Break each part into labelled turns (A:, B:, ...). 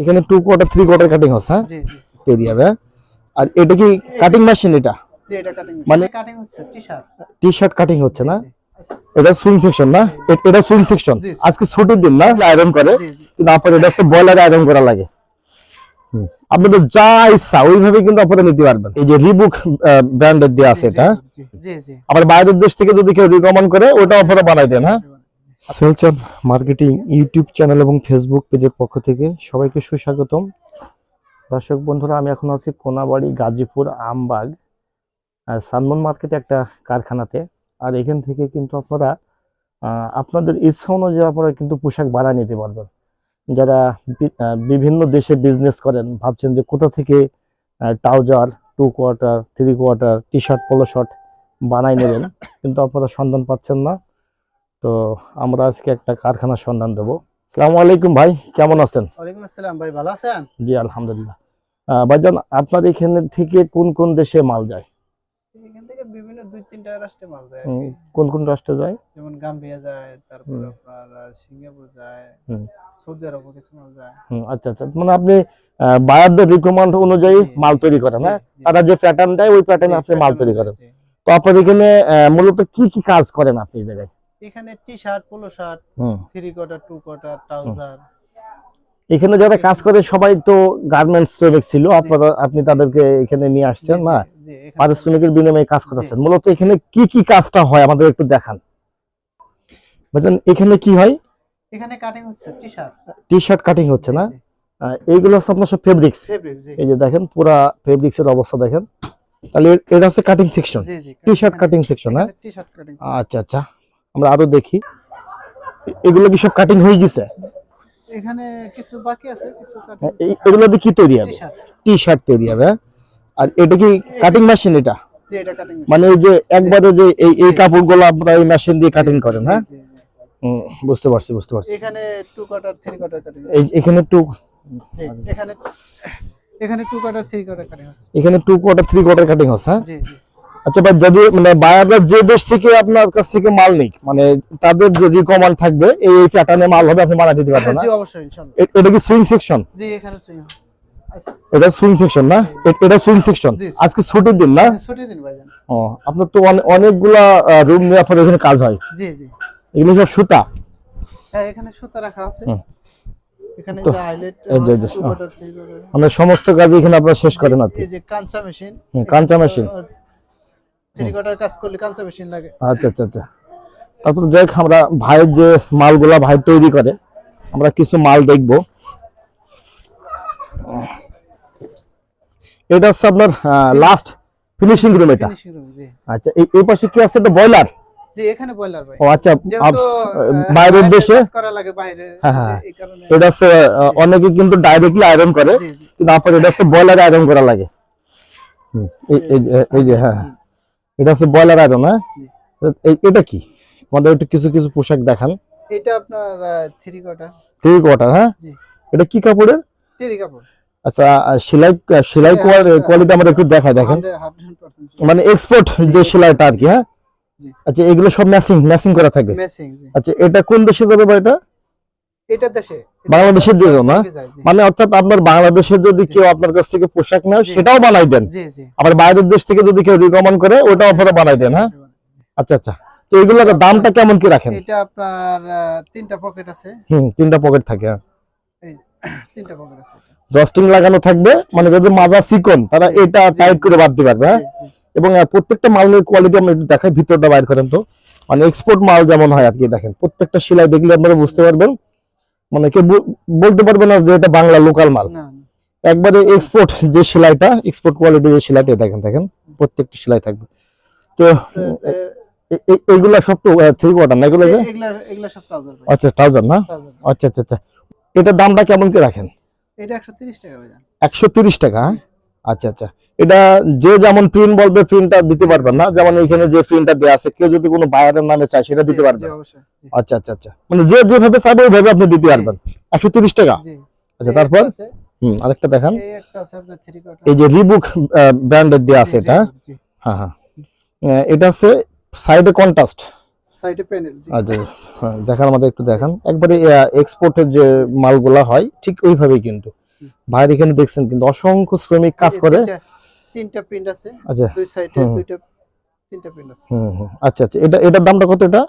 A: এখানে two quarter three quarter cutting হচ্ছে হ্যাঁ? তৈরি হবে হ্যাঁ? আর এটা কি কাটিং মেশিন এটা?
B: জি এটা কাটিং
A: মানে-
B: কাটিং হচ্ছে টি-শার্ট
A: টি শার্ট কাটিং হচ্ছে না? এটা সুইং সেকশন না? এটা সুইং সেকশন আজকে ছুটির দিন না? আয়রন করে। কিন্তু আপনার এটা হচ্ছে বয়লার আয়রন করা লাগে। আপনাদের যা ইচ্ছা ওইভাবে কিন্তু আপনারা নিতে পারবেন। এই যে রিবুক ব্র্যান্ডের দেওয়া আছে এটা হ্যাঁ?
B: জি জি জি।
A: আবার বাইরের দেশ থেকে যদি কেউ রিকমেন্ড করে ওটা আপনারা বানাই দেন হ্যাঁ? সেলচার মার্কেটিং ইউটিউব চ্যানেল এবং ফেসবুক পেজের পক্ষ থেকে সবাইকে সুস্বাগতম। দর্শক বন্ধুরা, আমি এখন আছি কোনাবাড়ি গাজীপুর আমবাগ সানমন মার্কেটে একটা কারখানাতে। আর এখান থেকে কিন্তু আপনারা আপনাদের ইচ্ছা অনুযায়ী আপনারা কিন্তু পোশাক ভাড়া নিতে পারবেন। যারা বিভিন্ন দেশে বিজনেস করেন, ভাবছেন যে কোথা থেকে trouser two quarter three quarter T shirt polo shirt বানাই নেবেন, কিন্তু আপনারা সন্ধান পাচ্ছেন না। তো আমরা আজকে একটা কারখানার সন্ধান দেবো। সালামু আলাইকুম ভাই কেমন আছেন?
B: ওয়ালাইকুম আসসালাম ভাই ভালো আছেন?
A: জি আলহামদুলিল্লাহ। ভাইজান আপনার এখানে থেকে কোন কোন দেশে মাল যায়?
B: এখান থেকে বিভিন্ন দুই তিনটা রাষ্ট্রে মাল যায় আর
A: উম,
B: কি।
A: কোন কোন রাষ্ট্রে যায়?
B: যেমন গাম্বিয়া যায় তারপর আপনার সিঙ্গাপুর যায় সৌদি আরবও কিছু মাল যায়।
A: আচ্ছা আচ্ছা মানে আপনি বায়ারদের রিকমেন্ড অনুযায়ী মাল তৈরি করেন হ্যাঁ। তারা যে প্যাটার্ন দেয় ওই প্যাটার্নে আপনি মাল তৈরি করেন। তো আপনার এখানে মূলত কি কি কাজ করেন আপনি এই জায়গায়?
B: এখানে T shirt polo shirt three quarter two quarter trouser
A: এখানে যারা কাজ করে সবাই তো গার্মেন্টস শ্রমিক ছিল। আপনারা আপনি তাদেরকে এখানে নিয়ে আসছেন না? পারিশ্রমিকের বিনিময়ে কাজ করতেছেন। মূলত এখানে কি কি কাজটা হয় আমাদের একটু দেখান। বুঝলেন এখানে কি হয়?
B: এখানে কাটিং হচ্ছে T shirt
A: T shirt cutting হচ্ছে না এইগুলো হচ্ছে আপনার সব ফেব্রিক্স এই যে দেখেন পুরা ফেব্রিক্স এর অবস্থা দেখেন। তাহলে এটা হচ্ছে cutting section T shirt cutting section হ্যাঁ? আচ্ছা আচ্ছা। আমরা আরও দেখি। এগুলো কি সব কাটিং হয়ে গেছে?
B: এখানে কিছু বাকি আছে কিছু কাটিং
A: হ্যাঁ, এই- এগুলো দিয়ে কি তৈরি হবে?
B: টি শার্ট
A: তৈরি হবে হ্যাঁ? আর এটা কি কাটিং মেশিন এটা? মানে এই যে একবারে যে এই এই কাপড়গুলো আপনারা এই মেশিন দিয়ে কাটিং করেন হ্যাঁ? বুঝতে পারছি বুঝতে পারছি।
B: এখানে টু থ্রি কাটিং
A: এই এখানে
B: এখানে এখানে টু থ্রি কাটিং হচ্ছে।
A: এখানে two quarter three quarter cutting হচ্ছে হ্যাঁ?
B: জি জি।
A: আচ্ছা ভাই যদি মানে বায়াররা যে দেশ থেকে আপনার কাছ থেকে মাল নিক মানে তাদের যদি কমান্ড থাকবে এই এই প্যাটার্নে মাল হবে আপনি দিতে পারবেন না?
B: জি অবশ্যই ইনশাআল্লাহ
A: এটা কি সুইং সেকশন
B: জি এখানে সুইং আচ্ছা।
A: এটা সুইং সেকশন না? এটা সুইং সেকশন আজকে ছুটির দিন না?
B: ছুটি দিন ভাইজান।
A: ও আপনার তো অনেকগুলা রুম নিয়ে আপনার এখানে কাজ হয়।
B: জি জি।
A: এগুলো সব সুতা?
B: হ্যাঁ এখানে সুতা রাখা আছে। এখানে যে হাইলাইট কোয়ার্টার
A: মানে সমস্ত কাজ এখানে আপনার শেষ করেন আর কি।
B: এই যে কাঁচা মেশিন
A: কাঁচা মেশিন
B: থ্রি কোয়ার্টার কাজ করলে কাঁচা মেশিন লাগে।
A: আচ্ছা আচ্ছা আচ্ছা। তারপর যাই আমরা ভাইয়ের যে মালগুলা ভাই তৈরি করে আমরা কিছু মাল দেখব। এটা হচ্ছে আপনার লাস্ট ফিনিশিং রুম এটা। আচ্ছা এই পাশে কি আছে এটা বয়লার
B: জি এখানে বয়লার ভাই।
A: ও আচ্ছা
B: যেহেতু
A: আপ- বাইরের দেশে
B: করা লাগে বাইরে
A: হ্যাঁ, হ্যাঁ।
B: এই কারণে।
A: এটা হচ্ছে অনেকে কিন্তু ডাইরেক্টলি আয়রন করে কিন্তু আপনার এটা হচ্ছে বয়লার আয়রন করা লাগে। এই- যে- এই যে হ্যাঁ হ্যাঁ। এটা হচ্ছে বয়লার আয়রন হ্যাঁ? এটা কি? আমাদের একটু কিছু কিছু পোশাক দেখান।
B: এটা আপনার থ্রি কোয়ার্টার।
A: থ্রি কোয়ার্টার হ্যাঁ? এটা কি কাপড়ের?
B: টেরি কাপড়।
A: আচ্ছা সেলাই সেলাই কোয়ালিটি আমরা একটু দেখেন। মানে এক্সপোর্ট যে সেলাইটা আর কি হ্যাঁ? আচ্ছা এগুলো সব ম্যাচিং ম্যাচিং করা থাকবে আচ্ছা এটা কোন দেশে যাবে বা এটা?
B: এটা দেশে
A: বাংলাদেশের যে না?
B: বাংলাদেশে যায়, জি।
A: মানে অর্থাৎ আপনার বাংলাদেশে যদি কেউ আপনার কাছ থেকে পোশাক নেয় সেটাও বানাই দেন। আবার বাইরের দেশ থেকে যদি কেউ রিকমেন্ড করে ওটাও আপনারা বানাই দেন হ্যাঁ? আচ্ছা আচ্ছা। তো এগুলোর দামটা কেমন কি রাখেন?
B: এটা আপনার তিনটা পকেট আছে।
A: হুম তিনটা পকেট থাকে হ্যাঁ।
B: তিনটা পকেট আছে
A: জস্টিং লাগানো থাকবে মানে যদি মাজা চিকন তারা এটা। টাইট করে বাদ দিতে পারবে হ্যাঁ। এবং প্রত্যেকটা মালের কোয়ালিটি আমরা একটু দেখাই ভিতরটা বাইর করেন তো। মানে এক্সপোর্ট মাল যেমন হয় আর কি দেখেন। প্রত্যেকটা সেলাই দেখলে আপনারা বুঝতে পারবেন। মানে কেউ বল- বলতে পারবে না যে এটা বাংলা লোকাল মাল। একবারে এক্সপোর্ট যে সেলাইটা এক্সপোর্ট কোয়ালিটি যে সেলাইটা দেখেন দেখেন প্রত্যেকটা সেলাই থাকবে। তো এইগুলা সব তো থ্রি কোয়ার্টার না এগুলো
B: ট্রাউজার
A: আচ্ছা থাউজেন্ড না? আচ্ছা আচ্ছা আচ্ছা। এটার দামটা কেমন কি রাখেন?
B: এটা 130 টাকা ভাইজান
A: একশো তিরিশ টাকা হ্যাঁ? আচ্ছা আচ্ছা। এটা যে যেমন প্রিন্ট বলবে প্রিন্টটা দিতে পারবেন না। যেমন এখানে যে প্রিন্টটা দেওয়া আছে কেউ যদি কোনো বায়ারের নামে চায় সেটা দিতে
B: জি,
A: আচ্ছা আচ্ছা আচ্ছা। মানে যে যেভাবে চাইবে ওইভাবে আপনি দিতে পারবেন। একশো তিরিশ টাকা। আচ্ছা তারপর? হুম আরেকটা দেখান।
B: এই
A: যে রিবুক ব্র্যান্ডের দেওয়া আছে এটা। হ্যাঁ হ্যাঁ। এটা হচ্ছে সাইডে কন্ট্রাস্ট
B: সাইডে প্যানেল
A: আচ্ছা হ্যাঁ, দেখার আমাদের একটু দেখান। একবারে এক্সপোর্টের যে মালগুলা হয় ঠিক ওইভাবেই কিন্তু। ভাইয়ের এখানে দেখছেন কিন্তু অসংখ্য শ্রমিক কাজ করে।
B: তিনটা- প্রিন্ট আছে
A: আচ্ছা
B: দুই সাইডে দুইটা তিনটা প্রিন্ট আছে।
A: হুম হুম আচ্ছা আচ্ছা এটা এটার দামটা কত এটা?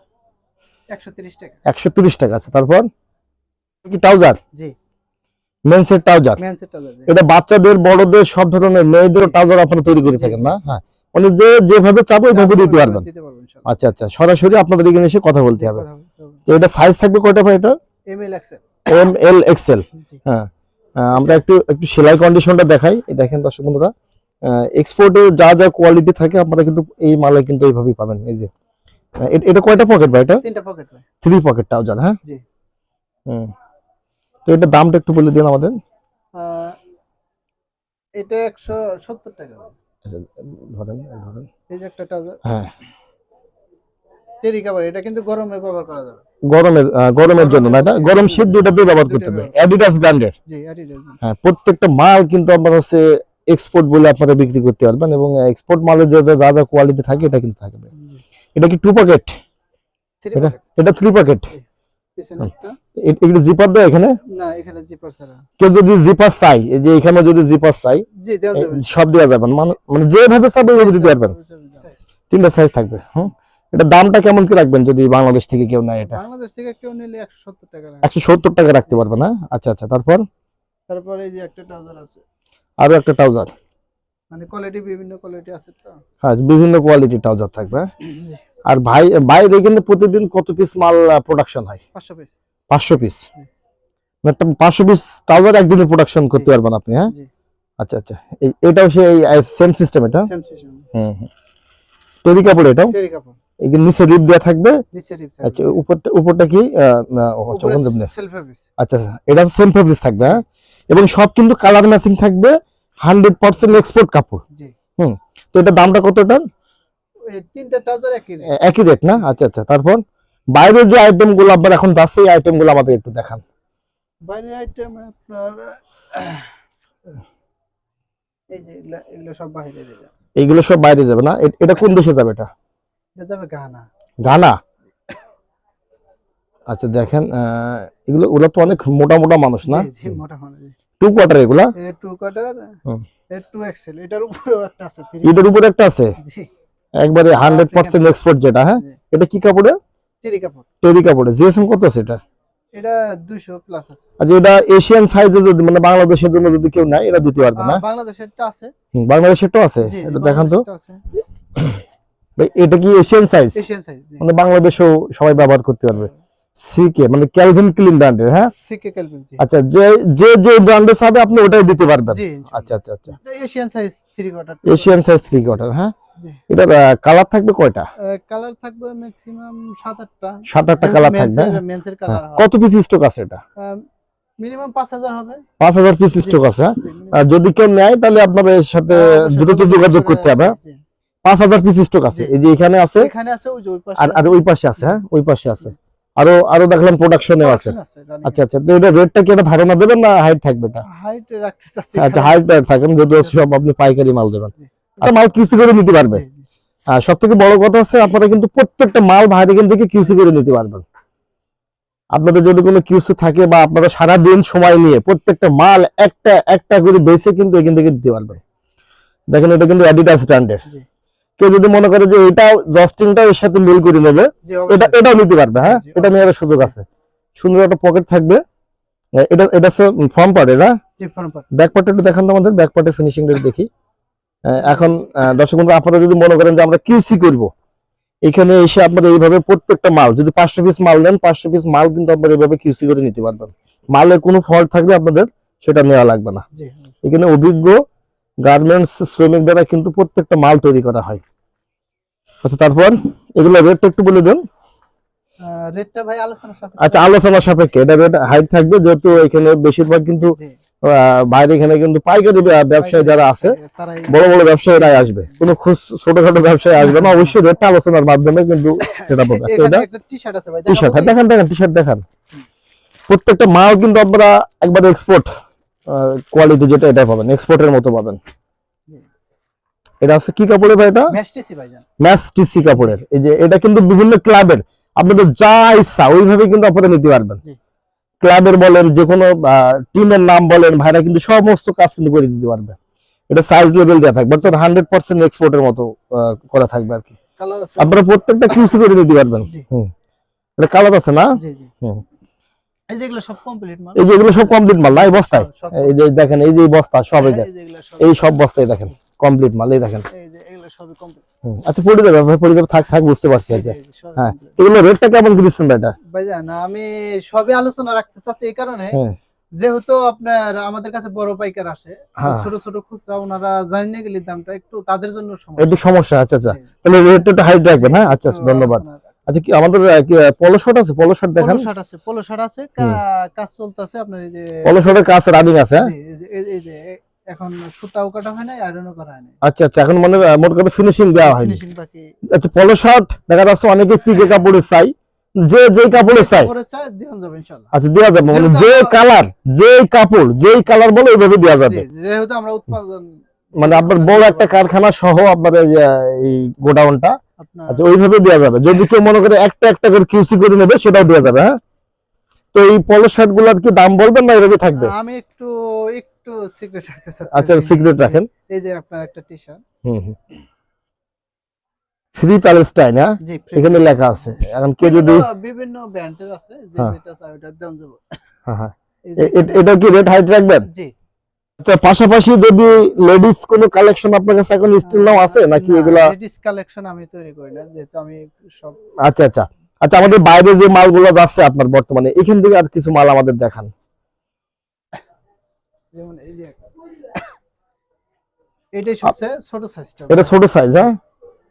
B: একশো তিরিশ টাকা।
A: একশো তিরিশ টাকা আছে তারপর? কি ট্রাউজার?
B: জি।
A: মেন্সের ট্রাউজার।
B: ম্যানসেটটা যাবে
A: এটা বাচ্চাদের বড়দের সব ধরনের মেয়েদের ট্রাউজার আপনারা তৈরি করে থাকেন না? হ্যাঁ মানে যে যেভাবে চাবো ওইভাবে দিতে পারবেন। আচ্ছা আচ্ছা সরাসরি আপনাদের এখানে এসে কথা বলতে হবে। তো এটা সাইজ থাকবে কয়টা ভাই এটা
B: M L XL
A: M L XL হ্যাঁ। আমরা একটু একটু সেলাই কন্ডিশনটা দেখাই। দেখেন দর্শক বন্ধুরা এক্সপোর্টে যা যা কোয়ালিটি থাকে আপনারা কিন্তু এই মালে কিন্তু এইভাবেই পাবেন। এই যে এটা কয়টা পকেট ভাই এটা?
B: তিনটা পকেট ভাই।
A: থ্রি পকেট ট্রাউজার হ্যাঁ?
B: জি।
A: হুম। তো এটা দামটা একটু বলে দিন আমাদের।
B: এটা একশো সত্তর টাকা
A: আচ্ছা, ধরেন ধরেন।
B: এই যে একটা ট্রাউজার
A: হ্যাঁ।
B: টেরি কাভার এটা কিন্তু গরমে ব্যবহার করা যাবে।
A: গরমের গরমের জন্য না এটা? গরম শীত দুটাতেই ব্যবহার করতে হবে। অ্যাডিডাস ব্র্যান্ডের
B: জি অ্যাডিডাস
A: হ্যাঁ প্রত্যেকটা মাল কিন্তু আপনার হচ্ছে এক্সপোর্ট বলে আপনারা বিক্রি করতে পারবেন এবং এক্সপোর্ট মালের যে যে- যা কোয়ালিটি থাকে এটা কিন্তু থাকবে। এটা কি টু পকেট এটা? এটা থ্রি পকেট
B: পিছনে
A: জিপার দেয় এখানে?
B: না এখানে জিপার ছাড়া।
A: কেউ যদি জিপার চাই এই যে এখানে যদি জিপার চাই
B: জি দেওয়া যাবে।
A: সব দেওয়া যাবে মানে মানে যেভাবে চাবে ওইভাবে দিতে পারবেন তিনটা সাইজ থাকবে হুম? এটা দামটা কেমন কি রাখবেন যদি বাংলাদেশ থেকে কেউ নেয় এটা?
B: বাংলাদেশ থেকে কেউ নিলে একশো সত্তর টাকা রাখে।
A: একশো সত্তর টাকা রাখতে পারবে না? আচ্ছা আচ্ছা তারপর?
B: তারপরে এই যে একটা ট্রাউজার আছে।
A: আরও একটা ট্রাউজার
B: মানে কোয়ালিটি বিভিন্ন কোয়ালিটি আছে তো।
A: হ্যাঁ বিভিন্ন কোয়ালিটির ট্রাউজার থাকবে? আর ভাই বাইরে কিন্তু প্রতিদিন কত পিস মাল প্রোডাকশন হয়?
B: পাঁচশো পিস
A: পাঁচশো পিস
B: জি।
A: পাঁচশো পিস ট্রাউজার একদিনে প্রোডাকশন করতে পারবেন আপনি হ্যাঁ? আচ্ছা আচ্ছা। এটাও সেই সেম সিস্টেম এটা?
B: সেম সিস্টেম
A: হুম হুম। তৈরি কাপড় এটাও?
B: টেরি কাপড়।
A: নিচে রিপ দেওয়া থাকবে?
B: নিচে রিপ
A: আচ্ছা উপরটা উপরটা কি? আচ্ছা,
B: সেলফ পিস
A: আচ্ছা আচ্ছা, এটা সেম ফেব্রিক থাকবে হ্যাঁ? এবং সব কিন্তু কালার ম্যাচিং থাকবে হান্ড্রেড পার্সেন্ট এক্সপোর্ট কাপড়।
B: জি।
A: তো এটা দামটা কত এটা?
B: এই তিনটা ট্রাউজার একই রেট
A: একই রেট না? আচ্ছা আচ্ছা তারপর? বাইরের যে আইটেমগুলো আপনার এখন যাচ্ছে এই আইটেমগুলো আমাদের একটু দেখান।
B: বাইরের আইটেম আপনার এই যে এগুলা এগুলো সব বাইরে যাবে।
A: এইগুলো সব বাইরে যাবে না? এটা কোন দেশে যাবে এটা?
B: এটা যাবে গানা।
A: গানা? আচ্ছা দেখেন এগুলো ওরা তো অনেক মোটা মোটা মানুষ না?
B: জি মোটা মানে
A: টু কোয়ার্টার এগুলা?
B: টু। এর টু এক্সেল এটার উপরেও একটা আছে
A: এটার উপরে একটা আছে?
B: জি।
A: একবারে হান্ড্রেড পার্সেন্ট এক্সপোর্ট যেটা হ্যাঁ? এটা কি কাপড়ে।
B: টেরি কাপড়
A: তৈরি কাপড়ে জিএসএম কত আছে এটা
B: এটা দুইশো প্লাস আছে।
A: আচ্ছা এটা এশিয়ান সাইজে যদি মানে বাংলাদেশের জন্য যদি কেউ নেয় এটা দিতে পারবে না?
B: বাংলাদেশেরটা আছে।
A: হুম, বাংলাদেশেরটাও আছে? এটা দেখান তো।
B: আছে।
A: ভাই, এটা কি এশিয়ান সাইজ
B: এশিয়ান সাইজ
A: মানে বাংলাদেশেও সবাই ব্যবহার করতে পারবে। সিকে মানে ক্যালভিন ক্লিন ব্র্যান্ডের হ্যাঁ?
B: সিকে ক্যালভিন জি।
A: আচ্ছা যে যে যে ব্র্যান্ডের চাবে আপনি ওটাই দিতে পারবেন।
B: জি
A: আচ্ছা আচ্ছা আচ্ছা।
B: Asian size three quarter
A: Asian size three quarter হ্যাঁ?
B: জি।
A: এটার কালার থাকবে কয়টা?
B: কালার থাকবে ম্যাক্সিমাম সাত আটটা।
A: সাত আটটা কালার থাকবে হ্যাঁ?
B: মেন্সের
A: হ্যাঁ।
B: কালার
A: কত পিস স্টক আছে এটা?
B: মিনিমাম পাঁচ হাজার হবে।
A: পাঁচ হাজার পিস স্টক আছে হ্যাঁ? যদি কেউ নেয় তাহলে আপনার এর সাথে
B: হ্যাঁ,
A: দ্রুত যোগাযোগ করতে হবে হ্যাঁ? পাঁচ হাজার পিস স্টক আছে। এই যে এখানে আছে
B: এখানে আছে
A: আর ওই পাশে আছে হ্যাঁ? ওই পাশে আছে। আরও আরও দেখলাম প্রোডাকশনেও আছে।
B: আছে,
A: আচ্ছা আচ্ছা। তো এটা রেটটা কি এটা ধারণা দেবেন না হাইট থাকবে এটা?
B: Height রাখতে চাচ্ছি।
A: আচ্ছা হাইট থাকেন যদি সব আপনি পাইকারি মাল দেবেন। মাল কিউসি করে নিতে পারবে। আর সব থেকে বড় কথা হচ্ছে আপনারা কিন্তু প্রত্যেকটা মাল বাইরে এখান থেকে কিউসি করে নিতে পারবেন। আপনাদের যদি কোনো কিউসি থাকে বা আপনারা সারা দিন সময় নিয়ে প্রত্যেকটা মাল একটা একটা করে বেছে কিন্তু এখান থেকে দিতে পারবেন। দেখেন এটা কিন্তু অ্যাডিডাস ব্র্যান্ডের। কেউ যদি মনে করে যে এটাও জস্টিংটাও এর সাথে মিল করে নেবে এটা। এটাও নিতে পারবে হ্যাঁ? এটা নেওয়ার সুযোগ আছে। সুন্দর একটা পকেট থাকবে। এটা এটা ফর্ম পার্ট এটা। ব্যাক পার্টটা একটু দেখান তো আমাদের ব্যাক পার্টের ফিনিশিংটা দেখি। এখন দর্শক বন্ধু আপনারা যদি মনে করেন যে আমরা কিউসি করব এখানে এসে আপনারা এইভাবে প্রত্যেকটা মাল যদি পাঁচশো পিস মাল নেন পাঁচশো পিস মাল কিন্তু আপনারা এইভাবে কিউসি করে নিতে পারবেন। মালের কোনো ফল্ট থাকলে আপনাদের সেটা নেওয়া লাগবে না। এখানে অভিজ্ঞ গার্মেন্টস শ্রমিক দ্বারা কিন্তু প্রত্যেকটা মাল তৈরি করা হয়। আচ্ছা তারপর এগুলো রেটটা একটু বলে দেন।
B: রেটটা ভাই আলোচনা সাপেক্ষে।
A: আচ্ছা আলোচনা সাপেক্ষে। এটা রেট হাইট থাকবে যেহেতু এখানে বেশিরভাগ কিন্তু বাইরে এখানে কিন্তু পাইকারি ব্যবসায়ী যারা আছে বড় বড় ব্যবসায়ীরাই আসবে। কোনো ছোটখাটো ব্যবসায়ী আসবে না। অবশ্যই রেটটা আলোচনার মাধ্যমে কিন্তু সেটা পাবে টি শার্ট দেখেন দেখেন টি শার্ট দেখান। প্রত্যেকটা মাল কিন্তু আপনারা একবার এক্সপোর্ট কোয়ালিটি যেটা এটা পাবেন এক্সপোর্টের মতো পাবেন। এটা আছে কি কাপড়ের ভাই এটা?
B: ম্যাশ টিসি ভাইজান।
A: ম্যাচ টিসি কাপড়ের। এই যে এটা কিন্তু বিভিন্ন ক্লাবের আপনাদের যা ইচ্ছা ওইভাবে কিন্তু আপনারা নিতে পারবেন।
B: জি।
A: ক্লাবের বলেন যে কোনো টিমের নাম বলেন ভাইরা কিন্তু সমস্ত কাজ কিন্তু করে দিতে পারবে। এটা সাইজ লেভেল দেওয়া থাকবে অর্থাৎ হান্ড্রেড পার্সেন্ট এক্সপোর্টের মতো করা থাকবে আর কি।
B: কালার আছে।
A: আপনারা প্রত্যেকটা কিউসি করে নিতে পারবেন।
B: জি।
A: হুম। এটা কালার আছে না?
B: জি জি।
A: হুম।
B: এই যে এগুলো সব কমপ্লিট মাল?
A: এই যে এগুলো সব কমপ্লিট মাল না? এই বস্তায়? এই যে দেখেন এই যে বস্তা সব এই
B: এই সব
A: বস্তায় দেখেন কমপ্লিট মাল এই দেখেন।
B: এই যে এগুলো সবই কমপ্লিট
A: আচ্ছা পড়ে যাবে ভাই পড়ে যাবে থাক থাক বুঝতে পারছি আচ্ছা হ্যাঁ এগুলো রেটটা কেমন কি দিচ্ছেন এটা?
B: ভাইজান আমি সবই আলোচনা রাখতে চাচ্ছি এই কারণে
A: হ্যাঁ।
B: যেহেতু আপনার আমাদের কাছে বড় পাইকার আসে
A: হ্যাঁ।
B: ছোট ছোট খুচরা ওনারা জানিয়ে গেলে দামটা একটু তাদের জন্য
A: একটু
B: সমস্যা
A: আচ্ছা আচ্ছা। তাহলে রেটটা হাইট রাখবেন হ্যাঁ? আচ্ছা আচ্ছা, ধন্যবাদ।
B: আলোচনা রাখতে-
A: আচ্ছা কি আমাদের পলো আছে? পলো শর্ট দেখান।
B: পোলো আছে পোলো আছে। কাজ চলতেছে আপনার এই যে
A: পলো শর্টের কাজ রানিং আছে হ্যাঁ?
B: এই যে- এখন সুতাও কাটা হয় আয়রনও করা হয় নাই।
A: আচ্ছা আচ্ছা এখন মানে মোট কথা ফিনিশিং দেওয়া হয়নি।
B: ফিনিশিং বাকি।
A: আচ্ছা পলো দেখা যাচ্ছে অনেকে পিকে কাপড়ের চাই যে যে কাপড়ের চাই
B: পরে চাই দেওয়া যাবে ইনশাআল্লাহ।
A: আচ্ছা দেওয়া যাবে মানে যে কালার যে কাপড় যেই কালার বলে ওইভাবে দেওয়া যাবে।
B: যেহেতু আমরা উৎপাদন
A: মানে আপনার বড় একটা কারখানা সহ আপনার এই গোডাউনটা আচ্ছা ওইভাবে দেওয়া যাবে। যদি কেউ মনে করে একটা একটা করে কিউসি করে নেবে সেটাও দেওয়া যাবে হ্যাঁ? তো এই পলো শার্টগুলার কি দাম বলবেন না এভাবে থাকবে?
B: আমি একটু একটু সিক্রেট রাখতে চাচ্ছি।
A: আচ্ছা সিক্রেট রাখেন।
B: এই যে আপনার একটা টি শার্ট
A: হুম হুম। ফ্রি প্যালেস্টাইন হ্যাঁ? এখানে লেখা আছে। এখন কে যদি
B: বিভিন্ন- ব্র্যান্ডের আছে যে
A: হ্যাঁ।
B: যেটা চাই ওটা দেওয়া যাবে
A: হ্যাঁ হ্যাঁ। এটা কি রেট হাইট রাখবেন?
B: জি।
A: আচ্ছা পাশাপাশি যদি লেডিস কোনো কালেকশন আপনার কাছে এখন স্টিল নাও আছে নাকি এগুলা?
B: লেডিস কালেকশন আমি তৈরি করি না যেহেতু আমি সব
A: আচ্ছা আচ্ছা। আচ্ছা আমাদের বাইরে যে মালগুলো যাচ্ছে আপনার বর্তমানে এখান থেকে আর কিছু মাল আমাদের দেখান।
B: যেমন এই যে এটাই সবচেয়ে ছোট সাইজটা
A: এটা ছোট সাইজ হ্যাঁ?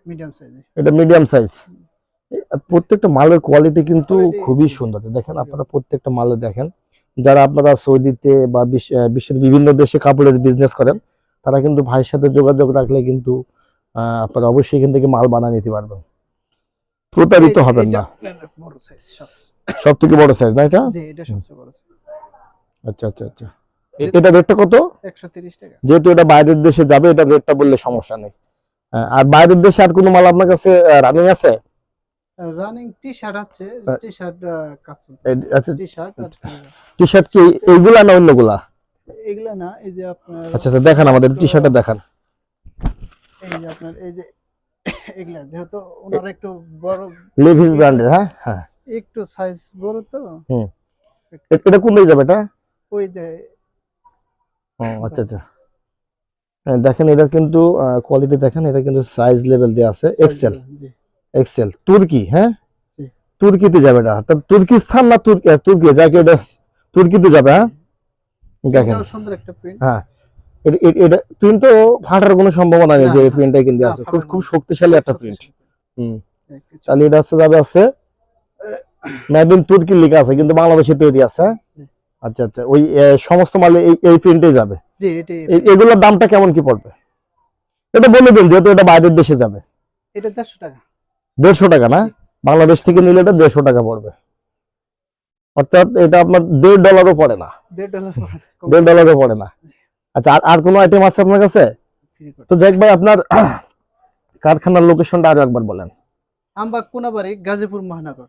B: মিডিয়াম সাইজ
A: এটা মিডিয়াম সাইজ প্রত্যেকটা মালের কোয়ালিটি কিন্তু খুবই সুন্দর। দেখেন আপনারা প্রত্যেকটা মালে দেখেন। যারা আপনারা সৌদিতে বা বিশ্বের বিভিন্ন দেশে কাপড়ের বিজনেস করেন তারা কিন্তু ভাইয়ের সাথে যোগাযোগ রাখলে কিন্তু আপনারা অবশ্যই এখান থেকে মাল বানিয়ে নিতে পারবেন। প্রতারিত হবেন না।
B: সব
A: থেকে বড় সাইজ না এটা? আচ্ছা আচ্ছা আচ্ছা। এটা রেটটা কত?
B: 130 টাকা।
A: যেহেতু এটা বাইরের দেশে যাবে এটা রেটটা বললে সমস্যা নেই। আর বাইরের দেশে আর কোনো মাল আপনার কাছে রানিং আছে?
B: রানিং টি শার্ট আছে টি শার্ট কাজ
A: আচ্ছা
B: টি শার্ট
A: টি শার্ট কি এইগুলা না অন্যগুলা?
B: এগুলা না এই যে আপনার
A: আচ্ছা আচ্ছা দেখান আমাদের টি শার্টটা দেখান।
B: এই যে আপনার এই যে এগুলা যেহেতু ওনারা একটু বড়
A: লেভিস ব্র্যান্ডের হ্যাঁ? হ্যাঁ।
B: একটু সাইজ বড় তো।
A: এ- এটা কোন যাবে এটা?
B: ওই যে
A: ও আচ্ছা আচ্ছা। হ্যাঁ, দেখেন এটা কিন্তু কোয়ালিটি দেখেন এটা কিন্তু সাইজ লেভেল দেওয়া আছে এক্সেল
B: জি।
A: এক্সেল তুর্কি হ্যাঁ? তুর্কিতে যাবে এটা তা তুর্কিস্তান না তুর্কি তুর্কি যাকে এটা তুর্কিতে যাবে হ্যাঁ? দেখেন।
B: এটাও সুন্দর একটা প্রিন্ট
A: হ্যাঁ। এটা- এটা- এটা প্রিন্ট তো ফাটার কোনো সম্ভাবনা নেই যে এই
B: না,
A: কিন্তু আছে। খুব খুব শক্তিশালী একটা প্রিন্ট হুম। তাহলে এটা হচ্ছে যাবে আছে মেড তুর্কি লেখা আছে কিন্তু বাংলাদেশে তৈরি আছে হ্যাঁ? আচ্ছা আচ্ছা। ওই সমস্ত মালে এই এই প্রিন্টে যাবে। এগুলোর দামটা কেমন কি পড়বে? এটা বলে দিন যেহেতু এটা বাইরের দেশে যাবে।
B: এটা দেড়শো টাকা।
A: দেড়শো টাকা না? বাংলাদেশ থেকে নিলে এটা দেড়শো টাকা পড়বে। অর্থাৎ এটা আপনার দেড় ডলারও পড়ে না।
B: দেড় ডলার
A: দেড় ডলারও পড়ে না। আচ্ছা আর আর কোনো আইটেম আছে আপনার কাছে? তো দেখ ভাই আপনার কারখানার লোকেশনটা আরও একবার বলেন।
B: আমবাগ কোনাবাড়ি গাজীপুর মহানগর।